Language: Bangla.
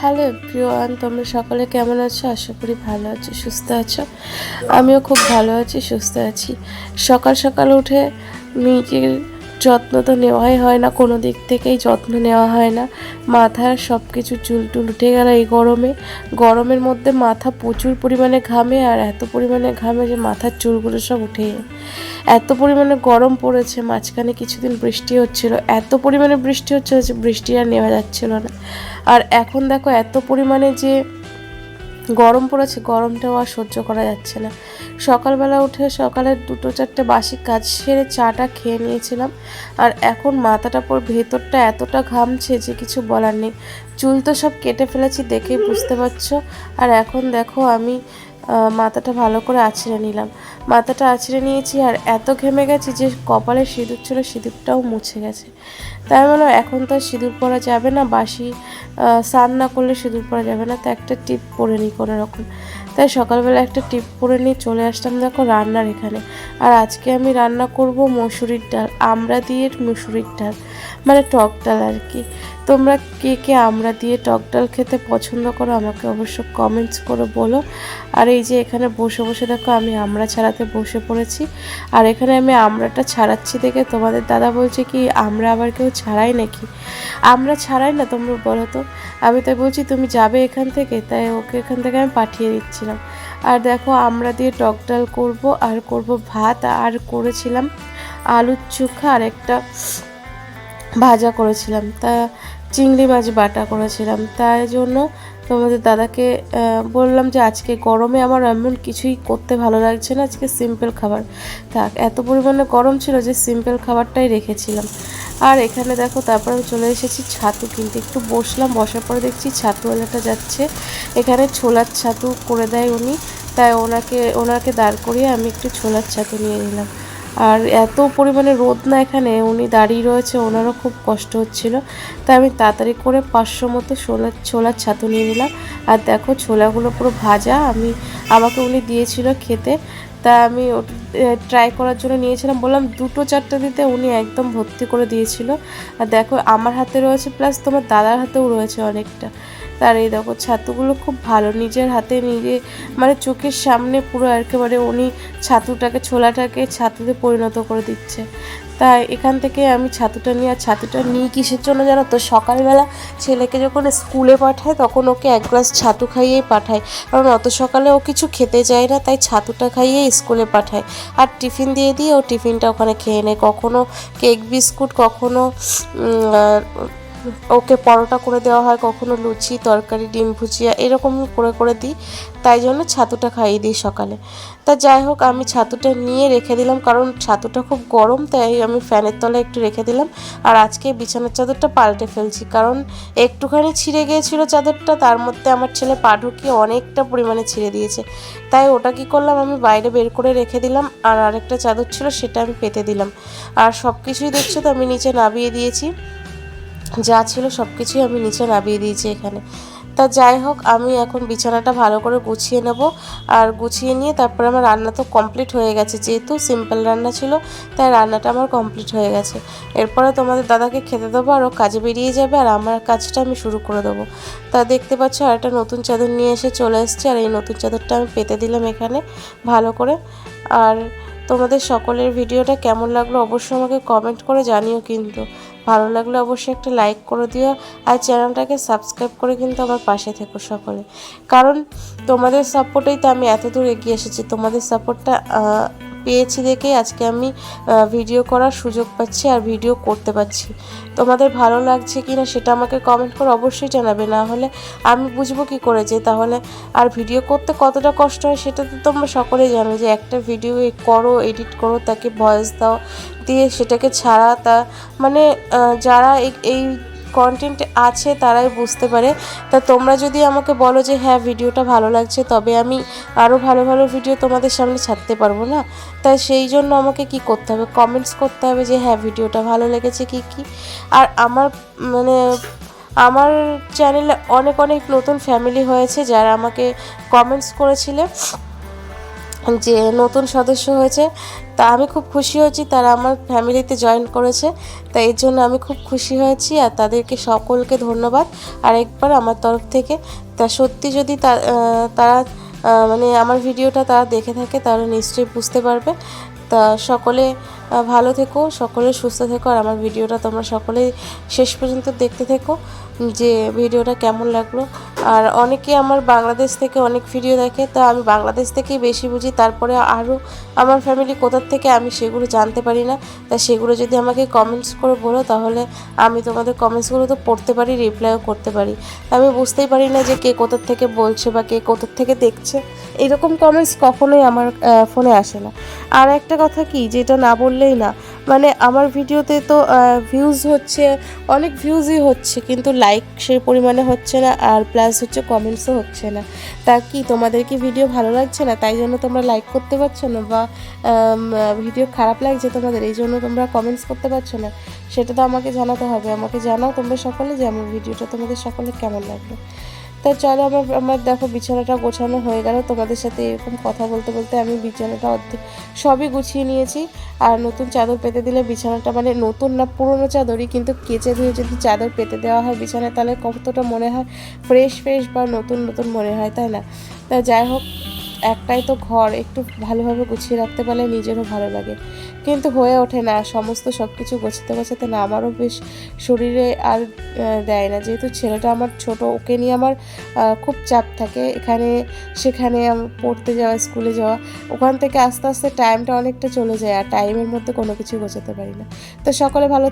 হ্যালো প্রিয়ান তোমরা সকলে কেমন আছো? আশা করি ভালো আছো, সুস্থ আছো? আমিও খুব ভালো আছি, সুস্থ আছি। সকাল সকাল উঠে নিজের যত্ন তো নেওয়াই হয় না, কোনো দিক থেকেই যত্ন নেওয়া হয় না। মাথার সব কিছু চুল টুল উঠে গেল এই গরমে। গরমের মধ্যে মাথা প্রচুর পরিমাণে ঘামে আর এত পরিমাণে ঘামে যে মাথার চুলগুলো সব উঠে। এত পরিমাণে গরম পড়েছে, মাঝখানে কিছুদিন বৃষ্টি হচ্ছিল। এত পরিমাণে বৃষ্টি হচ্ছিল যে বৃষ্টি আর নেওয়া যাচ্ছিল না। আর এখন দেখো এত পরিমাণে যে গরম পড়েছে, গরমটাও আর সহ্য করা যাচ্ছে না। সকালবেলা উঠে সকালে দুটো চারটে বাসি কাজ সেরে চাটা খেয়ে নিয়েছিলাম। আর এখন মাথাটা পর ভেতরটা এতটা ঘামছে যে কিছু বলার নেই। চুল তো সব কেটে ফেলেছি দেখেই বুঝতে পারছ। আর এখন দেখো আমি মাথাটা ভালো করে আছড়ে নিলাম। মাথাটা আছড়ে নিয়েছি আর এত ঘেমে গেছি যে কপালে সিঁদুর ছিল, সিঁদুরটাও মুছে গেছে। তাই বললাম এখন তো সিঁদুর পরা যাবে না বাসি স্নান না করলে সিঁদুর পরা যাবে না, তো একটা টিপ পরে নিই কোনো রকম। তাই সকালবেলা একটা টিপ পরে নিয়ে চলে আসলাম দেখো রান্নার এখানে। আর আজকে আমি রান্না করব মসুরির ডাল আমড়া দিয়ে মসুরির ডাল মানে টক ডাল আর কি। তোমরা কে কে আমরা দিয়ে টক ডাল খেতে পছন্দ করো আমাকে অবশ্য কমেন্টস করে বলো। আর এই যে এখানে বসে বসে দেখো, আমি আমরা ছাড়াতে বসে পড়েছি। আর এখানে আমি আমরাটা ছাড়াচ্ছি দেখে তোমাদের দাদা বলছে কি, আমরা আবার কেউ ছাড়াই নাকি? আমরা ছাড়াই না তোমরা বলো তো। আমি তাই বলছি, তুমি যাবে এখান থেকে? তাই ওকে এখান থেকে আমি পাঠিয়ে দিচ্ছিলাম। আর দেখো, আমরা দিয়ে টক ডাল করব, আর করব ভাত, আর করেছিলাম আলুর চোখা, আর একটা ভাজা করেছিলাম। তা চিংড়ি মাছ বাটা করেছিলাম। তাই জন্য তোমাদের দাদাকে বললাম যে আজকে গরমে আমার এমন কিছুই করতে ভালো লাগছে না, আজকে সিম্পল খাবার। থাক, এত পরিমাণে গরম ছিল যে সিম্পল খাবারটাই রেখেছিলাম। আর এখানে দেখো, তারপর আমি চলে এসেছি ছাতু কিনতে। একটু বসলাম, বসার পরে দেখছি ছাতু ছাতুওয়ালাটা যাচ্ছে। এখানে ছোলার ছাতু করে দেয় উনি। তাই ওনাকে ওনাকে দাঁড় করিয়ে আমি একটু ছোলার ছাতু নিয়ে নিলাম। আর এত পরিমাণে রোদ না এখানে, উনি দাঁড়িয়ে রয়েছে, ওনারও খুব কষ্ট হচ্ছিল। তাই আমি তাড়াতাড়ি করে পাঁচশো মতো ছোলার ছোলার ছাতু নিয়ে নিলাম। আর দেখো, ছোলাগুলো পুরো ভাজা। আমি আমাকে উনি দিয়েছিল খেতে। তা আমি ট্রাই করার জন্য নিয়েছিলাম। বললাম দুটো চারটে দিতে উনি একদম ভর্তি করে দিয়েছিল। আর দেখো আমার হাতে রয়েছে প্লাস তোমার দাদার হাতেও রয়েছে অনেকটা। তার এই দেখো ছাতুগুলো খুব ভালো, নিজের হাতে নিজে মানে চোখের সামনে পুরো একেবারে উনি ছাতুটাকে, ছোলাটাকে ছাতুতে পরিণত করে দিচ্ছে। তাই এখান থেকে আমি ছাতুটা নিয়ে আর ছাতুটা নিই কিসের জন্য জানো তো? সকালবেলা ছেলেকে যখন স্কুলে পাঠায় তখন ওকে এক গ্লাস ছাতু খাইয়েই পাঠায়। কারণ অত সকালে ও কিছু খেতে যায় না তাই ছাতুটা খাইয়ে স্কুলে পাঠায়। আর টিফিন দিয়ে দিয়ে ও টিফিনটা ওখানে খেয়ে নেয়। কখনও কেক বিস্কুট কখনো উম, আহ, ওকে পরোটা করে দেওয়া হয়, কখনো লুচি, তরকারি, ডিম ভুজিয়া এরকম করে করে দিই। তাই জন্য ছাতুটা খাইয়ে দিই সকালে। তা যাই হোক, আমি ছাতুটা নিয়ে রেখে দিলাম, কারণ ছাতুটা খুব গরম, তাই আমি ফ্যানের তলায় একটু রেখে দিলাম। আর আজকে বিছানার চাদরটা পাল্টে ফেলছি, কারণ একটুখানি ছিঁড়ে গিয়েছিল চাদরটা, তার মধ্যে আমার ছেলে পা ঢুকিয়ে অনেকটা পরিমাণে ছিঁড়ে দিয়েছে। তাই ওটা কি করলাম, আমি বাইরে বের করে রেখে দিলাম, আর আরেকটা চাদর ছিল সেটা আমি পেতে দিলাম। আর সব কিছুই দেখছ তো, আমি নিচে নামিয়ে দিয়েছি। যা ছিল সব কিছুই আমি নিচে নামিয়ে দিয়েছি এখানে। তা যাই হোক, আমি এখন বিছানাটা ভালো করে গুছিয়ে নেব। আর গুছিয়ে নিয়ে তারপর আমার রান্না তো কমপ্লিট হয়ে গেছে। যেহেতু সিম্পল রান্না ছিল, তাই রান্নাটা আমার কমপ্লিট হয়ে গেছে। এরপরে তোমাদের দাদাকে খেতে দেবো আর ও কাজে বেরিয়ে যাবে আর আমার কাজটা আমি শুরু করে দেবো। তা দেখতে পাচ্ছ আর একটা নতুন চাদর নিয়ে এসে চলে এসছে আর এই নতুন চাদরটা আমি পেতে দিলাম এখানে ভালো করে। আর তোমাদের সকলের ভিডিওটা কেমন লাগল অবশ্যই আমাকে কমেন্ট করে জানিও কিন্তু। ভালো লাগলে অবশ্যই একটা লাইক করে দিও আর চ্যানেলটাকে সাবস্ক্রাইব করে কিন্তু আমার পাশে থেকো সকলে। কারণ তোমাদের সাপোর্টেই তো আমি এত দূর এগিয়ে এসেছি, তোমাদের সাপোর্টটা পেয়েছি দেখেই আজকে আমি ভিডিও করার সুযোগ পাচ্ছি আর ভিডিও করতে পারছি। তোমাদের ভালো লাগছে কি না সেটা আমাকে কমেন্ট করে অবশ্যই জানাবে, না হলে আমি বুঝব কি করে যে তাহলে আর ভিডিও করতে কতটা কষ্ট হয় সেটা তো তোমরা সকলেই জানো যে একটা ভিডিও করো এডিট করো, তাকে ভয়েস দাও, দিয়ে সেটাকে ছাড়া তা মানে যারা এই কন্টেন্ট আছে, তারাই বুঝতে পারে। তা তোমরা যদি আমাকে বলো যে হ্যাঁ ভিডিওটা ভালো লাগছে, তবে আমি আরও ভালো ভালো ভিডিও তোমাদের সামনে ছাড়তে পারব না। তাই সেই জন্য আমাকে কি করতে হবে? কমেন্টস করতে হবে যে হ্যাঁ ভিডিওটা ভালো লেগেছে, কি কি? আর আমার মানে আমার চ্যানেলে অনেক অনেক নতুন ফ্যামিলি হয়েছে যারা আমাকে কমেন্টস করেছিলে। যে নতুন সদস্য হয়েছে, তা আমি খুব খুশি হয়েছি, তারা আমার ফ্যামিলিতে জয়েন করেছে। তাই এর জন্য আমি খুব খুশি হয়েছি আর তাদেরকে সকলকে ধন্যবাদ। আর একবার আমার তরফ থেকে, তা সত্যি যদি তারা মানে আমার ভিডিওটা তারা দেখে থাকে, তারা নিশ্চয়ই বুঝতে পারবে। তা সকলে ভালো থেকো, সকলে সুস্থ থেকো। আর আমার ভিডিওটা তোমরা সকলে শেষ পর্যন্ত দেখতে থেকো। যে ভিডিওটা কেমন লাগল আর অনেকে আমার বাংলাদেশ থেকে অনেক ভিডিও দেখে, তা আমি বাংলাদেশ থেকেই বেশি বুঝি। তারপরে আরও আমার ফ্যামিলি কোথার থেকে আমি সেগুলো জানতে পারি না। তা সেগুলো যদি আমাকে কমেন্টস করে বলো, তাহলে আমি তোমাদের কমেন্টসগুলো তো পড়তে পারি রিপ্লাইও করতে পারি। আমি বুঝতেই পারি না যে কে কোথার থেকে বলছে বা কে কোথার থেকে দেখছে। এরকম কমেন্টস কখনোই আমার ফোনে আসে না। আর একটা কথা কি, যেটা না বললেই না মানে আমার ভিডিওতে তো ভিউজ হচ্ছে, অনেক ভিউজই হচ্ছে, কিন্তু লাইক সেই পরিমাণে হচ্ছে না, আর প্লাস হচ্ছে কমেন্টসও হচ্ছে না। তা কি, তোমাদের কি ভিডিও ভালো লাগছে না? তাই জন্য তোমরা লাইক করতে পারছ না, বা ভিডিও খারাপ লাগছে তোমাদের, এই জন্য তোমরা কমেন্টস করতে পারছ না? সেটা তো আমাকে জানাতে হবে। আমাকে জানাও তোমরা সকলে যে আমার ভিডিওটা তোমাদের সকলে কেমন লাগল। তা চলো, আমার আমার দেখো, বিছানাটা গোছানো হয়ে গেল। তোমাদের সাথে এরকম কথা বলতে বলতে আমি বিছানাটা অর্ধেক সবই গুছিয়ে নিয়েছি। আর নতুন চাদর পেতে দিলে বিছানাটা মানে নতুন না, পুরনো চাদরই, কিন্তু কেচে ধুয়ে যদি চাদর পেতে দেওয়া হয় বিছানায়, তাহলে কতটা মনে হয় ফ্রেশ ফ্রেশ বা নতুন নতুন মনে হয়, তাই না? তা যাই হোক একটাই তো ঘর, একটু ভালোভাবে গুছিয়ে রাখতে পারলে নিজেরও ভালো লাগে। কিন্তু হয়ে ওঠে না, সমস্ত সব কিছু গোছাতে গোছাতে না, আমারও বেশ শরীরে আর দেয় না। যেহেতু ছেলেটা আমার ছোট, ওকে নিয়ে আমার খুব চাপ থাকে। এখানে, সেখানে পড়তে যাওয়া, স্কুলে যাওয়া, ওখান থেকে আস্তে আস্তে টাইমটা অনেকটা চলে যায়, আর টাইমের মধ্যে কোনো কিছু গোছাতে পারি না। তো সকলে ভালো